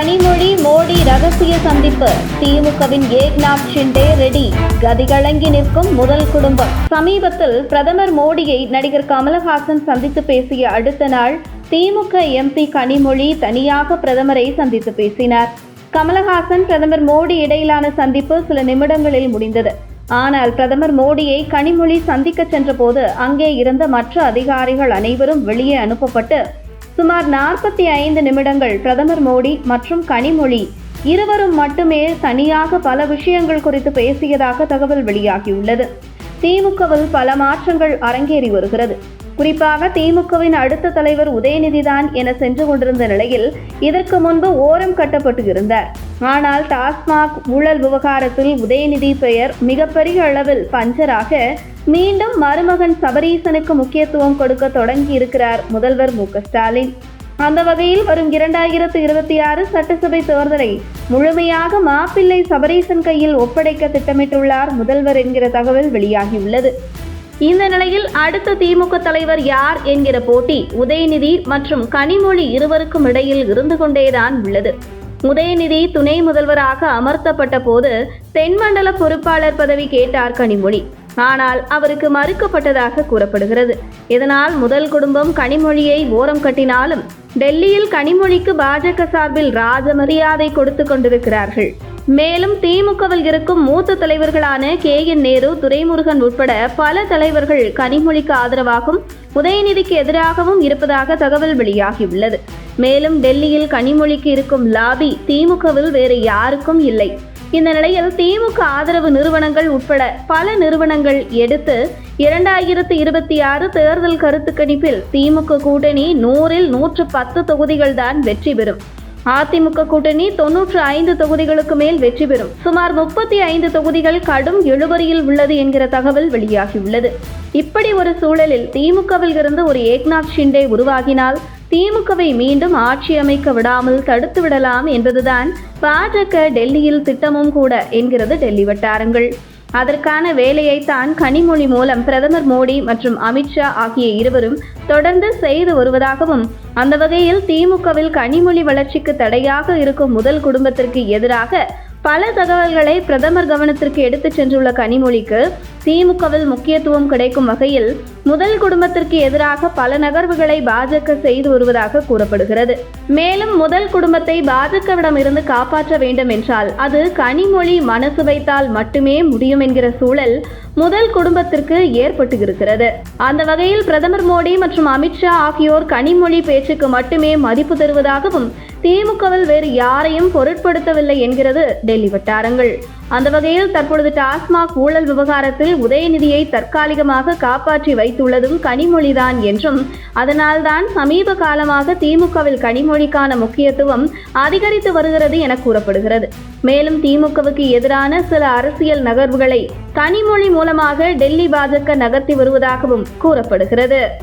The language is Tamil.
கனிமொழி மோடி ரகசிய சந்திப்பு. திமுகவின் ஏக்நாத் ஷிண்டே ரெடி. கதிகலங்கி நிற்கும் முதல் குடும்பம். சமீபத்தில் பிரதமர் மோடியை நடிகர் கமலஹாசன் சந்தித்து பேசிய அடுத்த நாள் திமுக எம்பி கனிமொழி தனியாக பிரதமரை சந்தித்து பேசினார். கமலஹாசன் பிரதமர் மோடி இடையிலான சந்திப்பு சில நிமிடங்களில் முடிந்தது. ஆனால் பிரதமர் மோடியை கனிமொழி சந்திக்க சென்றபோது அங்கே இருந்த மற்ற அதிகாரிகள் அனைவரும் வெளியே அனுப்பப்பட்டு சுமார் நாற்பத்தி ஐந்து நிமிடங்கள் பிரதமர் மோடி மற்றும் கனிமொழி இருவரும் மட்டுமே தனியாக பல விஷயங்கள் குறித்து பேசியதாக தகவல் வெளியாகியுள்ளது. திமுகவில் பல மாற்றங்கள் அரங்கேறி வருகிறது. குறிப்பாக திமுகவின் அடுத்த தலைவர் உதயநிதிதான் என சென்று கொண்டிருந்த நிலையில் இதற்கு முன்பு ஓரம் கட்டப்பட்டு இருந்தார். ஆனால் டாஸ்மாக் ஊழல் விவகாரத்தில் உதயநிதி பெயர் மிகப்பெரிய அளவில் பஞ்சராக மீண்டும் மருமகன் சபரீசனுக்கு முக்கியத்துவம் கொடுக்க தொடங்கி இருக்கிறார் முதல்வர் மு ஸ்டாலின். அந்த வகையில் வரும் இரண்டாயிரத்து இருபத்தி ஆறு சட்டசபை தேர்தலை முழுமையாக மாப்பிள்ளை சபரீசன் கையில் ஒப்படைக்க திட்டமிட்டுள்ளார் முதல்வர் என்கிற தகவல் வெளியாகியுள்ளது. இந்த நிலையில் அடுத்த திமுக தலைவர் யார் என்கிற போட்டி உதயநிதி மற்றும் கனிமொழி இருவருக்கும் இடையில் இருந்து கொண்டேதான் உள்ளது. உதயநிதி துணை முதல்வராக அமர்த்தப்பட்ட போது தென்மண்டல பொறுப்பாளர் பதவி கேட்டார் கனிமொழி. ஆனால் அவருக்கு மறுக்கப்பட்டதாக கூறப்படுகிறது. இதனால் முதல் குடும்பம் கனிமொழியை ஓரம் கட்டினாலும் டெல்லியில் கனிமொழிக்கு பாஜக சார்பில் ராஜ மரியாதை கொடுத்து கொண்டிருக்கிறார்கள். மேலும் திமுகவில் இருக்கும் மூத்த தலைவர்களான கே என் நேரு துரைமுருகன் உட்பட பல தலைவர்கள் கனிமொழிக்கு ஆதரவாகவும் உதயநிதிக்கு எதிராகவும் இருப்பதாக தகவல் வெளியாகியுள்ளது. மேலும் டெல்லியில் கனிமொழிக்கு இருக்கும் லாபி திமுகவில் வேறு யாருக்கும் இல்லை. இந்த நிலையில் திமுக ஆதரவு நிறுவனங்கள் உட்பட பல நிறுவனங்கள் எடுத்து இரண்டாயிரத்து இருபத்தி ஆறு தேர்தல் கருத்து கணிப்பில் திமுக கூட்டணி நூறில் நூற்று பத்து தொகுதிகள் தான் வெற்றி பெறும். அதிமுக கூட்டணி தொன்னூற்று ஐந்து தொகுதிகளுக்கு மேல் வெற்றி பெறும். சுமார் முப்பத்தி ஐந்து தொகுதிகள் கடும் இழுபறியில் உள்ளது என்கிற தகவல் வெளியாகியுள்ளது. இப்படி ஒரு சூழலில் திமுகவில் இருந்து ஒரு ஏக்நாத் ஷிண்டே உருவாகினால் திமுகவை மீண்டும் ஆட்சி அமைக்க விடாமல் தடுத்து விடலாம் என்பதுதான் பாஜக டெல்லியில் திட்டமும் கூட என்கிறது டெல்லி வட்டாரங்கள். அதற்கான வேலையைத்தான் கனிமொழி மூலம் பிரதமர் மோடி மற்றும் அமித்ஷா ஆகிய இருவரும் தொடர்ந்து செய்து வருவதாகவும் அந்த வகையில் திமுகவில் கனிமொழி வளர்ச்சிக்கு தடையாக இருக்கும் முதல் குடும்பத்திற்கு எதிராக பல தகவல்களை பிரதமர் கவனத்திற்கு எடுத்துச் சென்றுள்ள கனிமொழிக்கு திமுகவில் முக்கியத்துவம் கிடைக்கும் வகையில் முதல் குடும்பத்திற்கு எதிராக பல நகர்வுகளை பாஜக செய்து வருவதாக கூறப்படுகிறது. மேலும் முதல் குடும்பத்தை பாஜகவிடம் இருந்து காப்பாற்ற வேண்டும் என்றால் அது கனிமொழி மனசு வைத்தால் மட்டுமே முடியும் என்கிற சூழல் முதல் குடும்பத்திற்கு ஏற்பட்டு இருக்கிறது அந்த வகையில் பிரதமர் மோடி மற்றும் அமித்ஷா ஆகியோர் கனிமொழி பேச்சுக்கு மட்டுமே மதிப்பு தருவதாகவும் திமுகவில் வேறு யாரையும் பொருட்படுத்தவில்லை என்கிறது டெல்லி வட்டாரங்கள். அந்த வகையில் தற்பொழுது டாஸ்மாக் ஊழல் விவகாரத்தில் உதயநிதியை தற்காலிகமாக காப்பாற்றி வைத்துள்ளதும் கனிமொழிதான் என்றும் அதனால்தான் சமீப காலமாக திமுகவில் கனிமொழிக்கான முக்கியத்துவம் அதிகரித்து வருகிறது என கூறப்படுகிறது. மேலும் திமுகவுக்கு எதிரான சில அரசியல் நகர்வுகளை கனிமொழி மூலமாக டெல்லி பாஜக நகர்த்தி வருவதாகவும் கூறப்படுகிறது.